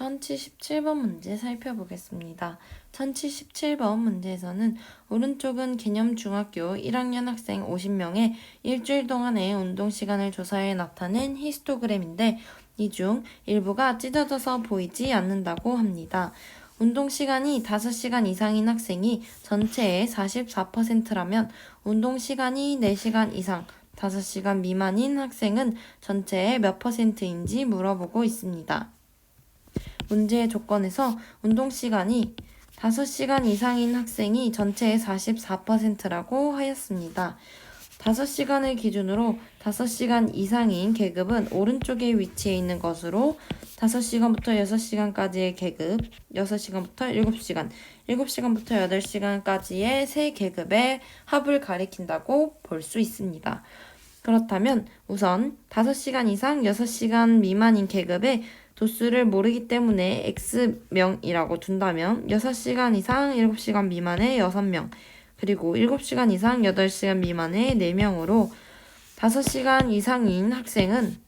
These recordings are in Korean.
1077번 문제 살펴보겠습니다. 1077번 문제에서는 오른쪽은 개념 중학교 1학년 학생 50명의 일주일 동안의 운동 시간을 조사해 나타낸 히스토그램인데 이 중 일부가 찢어져서 보이지 않는다고 합니다. 운동 시간이 5시간 이상인 학생이 전체의 44%라면 운동 시간이 4시간 이상 5시간 미만인 학생은 전체의 몇 퍼센트인지 물어보고 있습니다. 문제의 조건에서 운동 시간이 5시간 이상인 학생이 전체의 44%라고 하였습니다. 5시간을 기준으로 5시간 이상인 계급은 오른쪽에 위치해 있는 것으로 5시간부터 6시간까지의 계급, 6시간부터 7시간, 7시간부터 8시간까지의 세 계급의 합을 가리킨다고 볼 수 있습니다. 그렇다면 우선 5시간 이상 6시간 미만인 계급의 도수를 모르기 때문에 X명이라고 둔다면 6시간 이상 7시간 미만의 6명, 그리고 7시간 이상 8시간 미만의 4명으로 5시간 이상인 학생은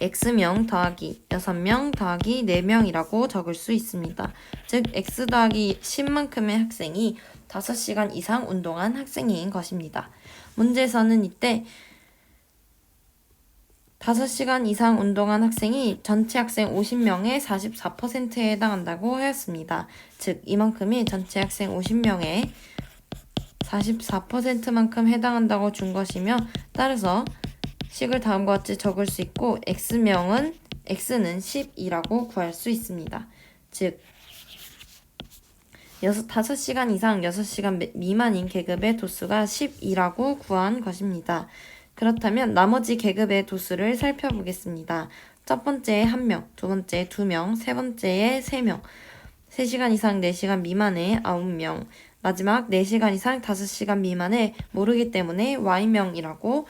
X명 더하기 6명 더하기 4명이라고 적을 수 있습니다. 즉, X 더하기 10만큼의 학생이 5시간 이상 운동한 학생인 것입니다. 문제에서는 이때 5시간 이상 운동한 학생이 전체 학생 50명의 44%에 해당한다고 하였습니다. 즉, 이만큼이 전체 학생 50명의 44%만큼 해당한다고 준 것이며, 따라서 식을 다음과 같이 적을 수 있고, x명은 x는 10이라고 구할 수 있습니다. 즉, 5시간 이상 6시간 미만인 계급의 도수가 10이라고 구한 것입니다. 그렇다면 나머지 계급의 도수를 살펴보겠습니다. 첫 번째에 1명, 두 번째에 2명, 세 번째에 3명, 3시간 이상 4시간 미만의 9명, 마지막 4시간 이상 5시간 미만의 모르기 때문에 Y명이라고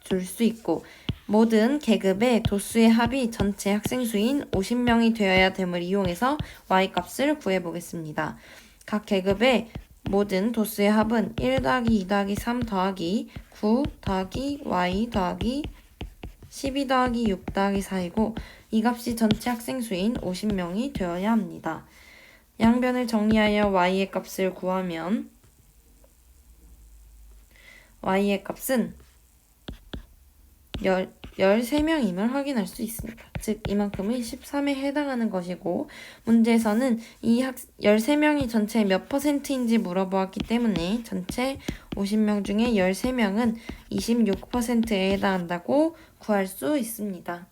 줄 수 있고 모든 계급의 도수의 합이 전체 학생 수인 50명이 되어야 됨을 이용해서 Y 값을 구해 보겠습니다. 각 계급의 모든 도수의 합은 1 더하기 2 더하기 3 더하기 9 더하기 y 더하기 12 더하기 6 더하기 4이고 이 값이 전체 학생 수인 50명이 되어야 합니다. 양변을 정리하여 y의 값을 구하면 y의 값은 13명임을 확인할 수 있습니다. 즉 이만큼이 13에 해당하는 것이고 문제에서는 이 학 13명이 전체 몇 퍼센트인지 물어보았기 때문에 전체 50명 중에 13명은 26%에 해당한다고 구할 수 있습니다.